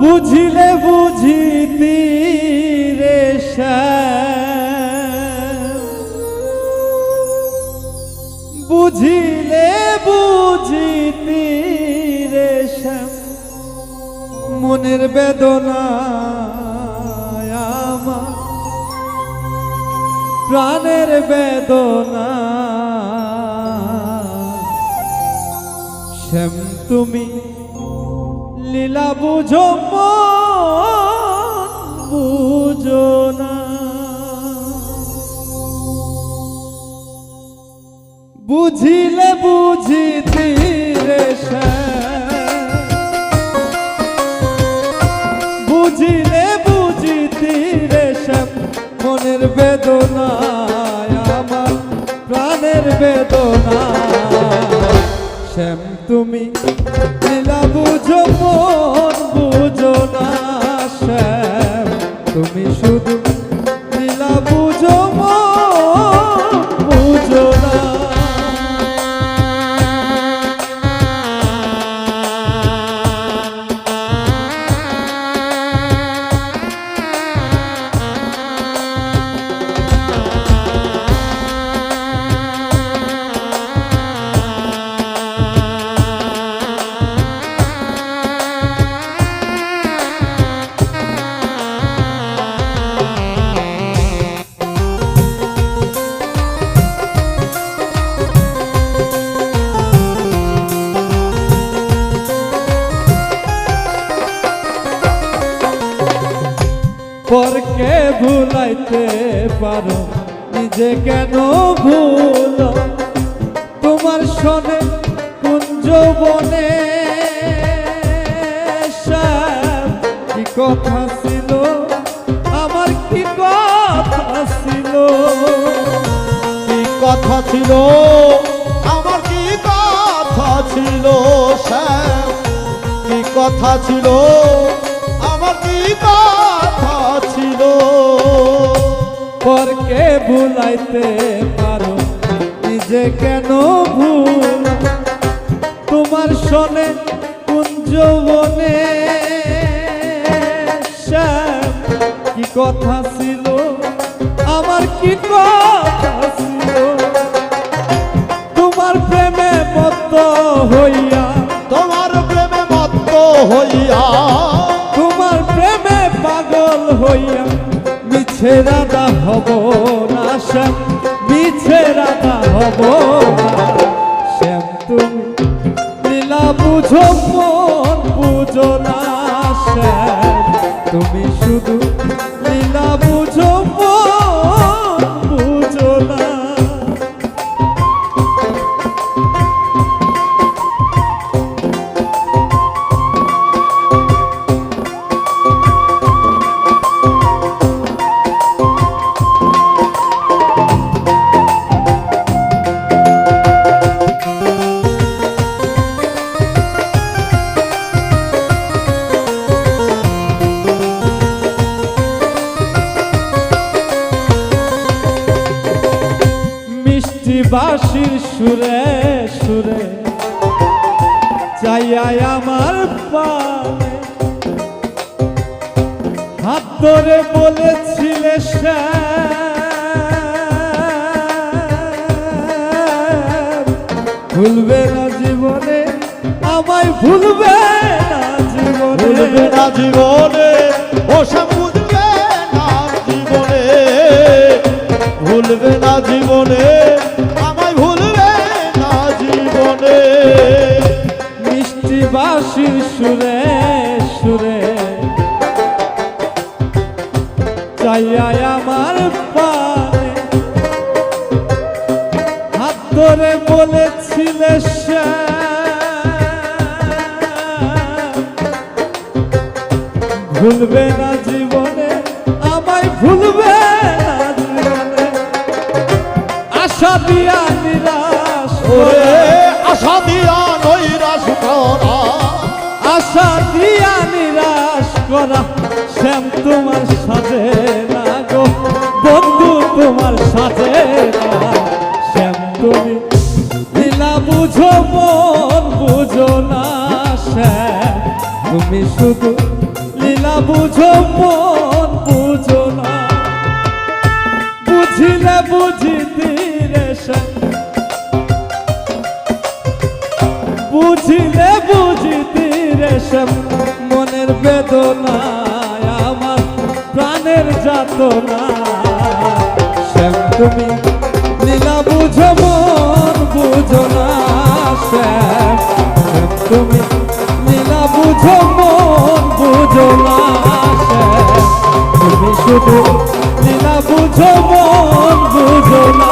বুঝিলে বুঝিতি রে। বুঝিলে বুঝিতি রে। মনের বেদনা প্রাণের বেদনা শ্যাম তুমি লীলা বুঝো বুঝো না বুঝিলে বুঝিতি রে। বুঝিলে বুঝিতি রে মনের বেদনা আমার প্রাণের বেদনা শ্যাম তুমি লীলা বুঝো মন বুঝো। পরকে ভুলাইতে পারো। নিজে কেন ভুল? তোমার সনে কুঞ্জ বনে কি কথা ছিল? আমার কি কথা ছিল? কি কথা ছিল? আমার কি কথা ছিল কি কথা ছিল? আমার কি কথা পরকে ভুলাইতে পারো। নিজে কেন ভুল? তোমার সনে কুঞ্জবনে শ্যাম, কি কথা ছিল? আমার কি কথা ছিল? তোমার প্রেমে মত হইয়া তোমার প্রেমে মত্ত হইয়া তোমার প্রেমে পাগল হইয়া মিছে রাধা হব না শ্যাম, মিছে রাধা হব শ্যাম। তুমি লীলা বুঝো, মন বুঝো না। বাঁশির সুরে সুরে চাইয়াই আমার পানে হাত ধরে বলেছিলে ভুলবে না জীবনে, আমায় ভুলবে না জীবনে। ভুলবে না জীবনে, ও ভুলবে না জীবনে সুরে সুরে। চাইয়াই আমার পানে। হাত ধরে বলেছিলে ভুলবে না জীবনে, আমায় ভুলবে না জীবনে। আশা দিয়া বুঝো মন, বুঝো না তুমি শুধু লীলা, বুঝো মন, বুঝো না। বুঝিলে বুঝিতে রেশম বুঝিলে বুঝিতে রেশম মনের বেদনা আমার প্রাণের যাতনা। শ্যাম তুমি লীলা, বুঝো বুঝো না শ্যাম তুমি মন বুঝো না শুধু লীলা বুঝো মন বুঝো না